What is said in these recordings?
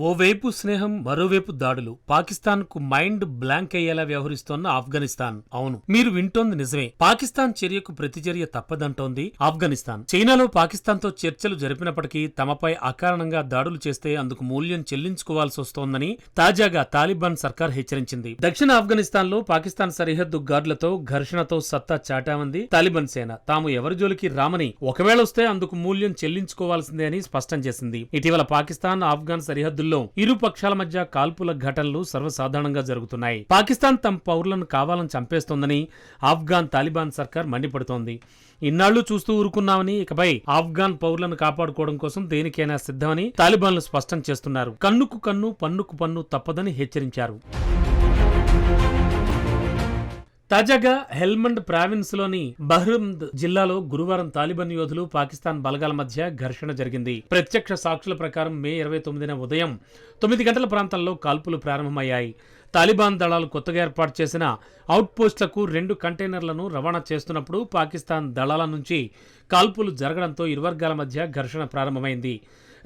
ఓవైపు స్నేహం మరోవైపు దాడులు. పాకిస్తాన్కు మైండ్ బ్లాంక్ అయ్యేలా వ్యవహరిస్తోన్న ఆఫ్ఘనిస్తాన్. అవును మీరు వింటోంది నిజమే. పాకిస్తాన్ చర్యకు ప్రతిచర్య తప్పదంటోంది ఆఫ్ఘనిస్తాన్. చైనాలో పాకిస్తాన్తో చర్చలు జరిపినప్పటికీ తమపై అకారణంగా దాడులు చేస్తే అందుకు మూల్యం చెల్లించుకోవాల్సి వస్తోందని తాజాగా తాలిబాన్ సర్కార్ హెచ్చరించింది. దక్షిణ ఆఫ్ఘనిస్తాన్లో పాకిస్తాన్ సరిహద్దు గార్డులతో ఘర్షణతో సత్తా చాటామంది తాలిబాన్ సేన. తాము ఎవరి జోలికి రామని ఒకవేళ వస్తే అందుకు మూల్యం చెల్లించుకోవాల్సిందే అని స్పష్టం చేసింది. ఇటీవల పాకిస్తాన్ ఆఫ్ఘాన్ సరిహద్దుల్లో ఇరు పక్షాల మధ్య కాల్పుల ఘటనలు సర్వసాధారణంగా జరుగుతున్నాయి. పాకిస్తాన్ తమ పౌరులను కావాలని చంపేస్తోందని ఆఫ్ఘాన్ తాలిబాన్ సర్కార్ మండిపడుతోంది. ఇన్నాళ్ళు చూస్తూ ఊరుకున్నామని ఇకపై ఆఫ్ఘాన్ పౌరులను కాపాడుకోవడం కోసం దేనికైనా సిద్ధమని తాలిబాన్లు స్పష్టం చేస్తున్నారు. కన్నుకు కన్ను పన్నుకు పన్ను తప్పదని హెచ్చరించారు. తాజాగా హెల్మండ్ ప్రావిన్స్లోని జిల్లాలో గురువారం తాలిబాన్ యోధులు పాకిస్తాన్ బలగాల మధ్య ఘర్షణ జరిగింది. ప్రత్యక్ష సాక్షుల ప్రకారం మే ఇరవై తొమ్మిదిన ఉదయం తొమ్మిది గంటల ప్రాంతంలో కాల్పులు ప్రారంభమయ్యాయి. తాలిబాన్ దళాలు కొత్తగా ఏర్పాటు చేసిన అవుట్పోస్టులకు రెండు కంటైనర్లను రవాణా చేస్తున్నప్పుడు పాకిస్తాన్ దళాల నుంచి కాల్పులు జరగడంతో ఇరు వర్గాల మధ్య ఘర్షణ ప్రారంభమైంది.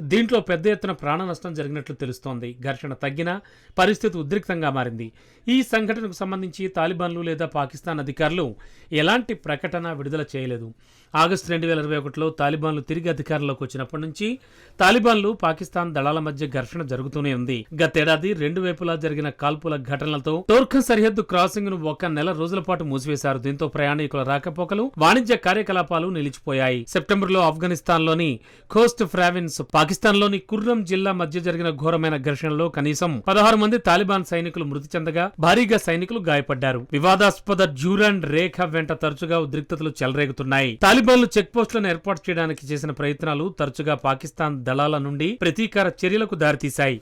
దీంట్లో పెద్ద ఎత్తున ప్రాణ నష్టం జరిగినట్లు తెలుస్తోంది. ఘర్షణ తగ్గినా పరిస్థితి ఉద్రిక్తంగా మారింది. ఈ సంఘటనకు సంబంధించి తాలిబాన్లు లేదా పాకిస్తాన్ అధికారులు ఎలాంటి ప్రకటన విడుదల చేయలేదు. ఆగస్టు రెండు వేల ఇరవై ఒకటిలో తాలిబాన్లు తిరిగి అధికారంలోకి వచ్చినప్పటి నుంచి తాలిబాన్లు పాకిస్తాన్ దళాల మధ్య ఘర్షణ జరుగుతూనే ఉంది. గతేడాది రెండు వైపులా జరిగిన కాల్పుల ఘటనలతో టోర్ఖన్ సరిహద్దు క్రాసింగ్ను ఒక నెల రోజుల పాటు మూసివేశారు. దీంతో ప్రయాణికుల రాకపోకలు వాణిజ్య కార్యకలాపాలు నిలిచిపోయాయి. సెప్టెంబర్లో ఆఫ్ఘనిస్తాన్లోని కోస్ట్ ఫ్రావిన్స్ పాకిస్తాన్లోని కుర్రం జిల్లా మధ్య జరిగిన ఘోరమైన ఘర్షణలో కనీసం పదహారు మంది తాలిబాన్ సైనికులు మృతి చెందగా భారీగా సైనికులు గాయపడ్డారు. వివాదాస్పద డ్యూరాండ్ రేఖ వెంట తరచుగా ఉద్రిక్తతలు చెలరేగుతున్నాయి. తాలిబాన్లు చెక్పోస్టులను ఏర్పాటు చేయడానికి చేసిన ప్రయత్నాలు తరచుగా పాకిస్తాన్ దళాల నుండి ప్రతీకార చర్యలకు దారితీశాయి.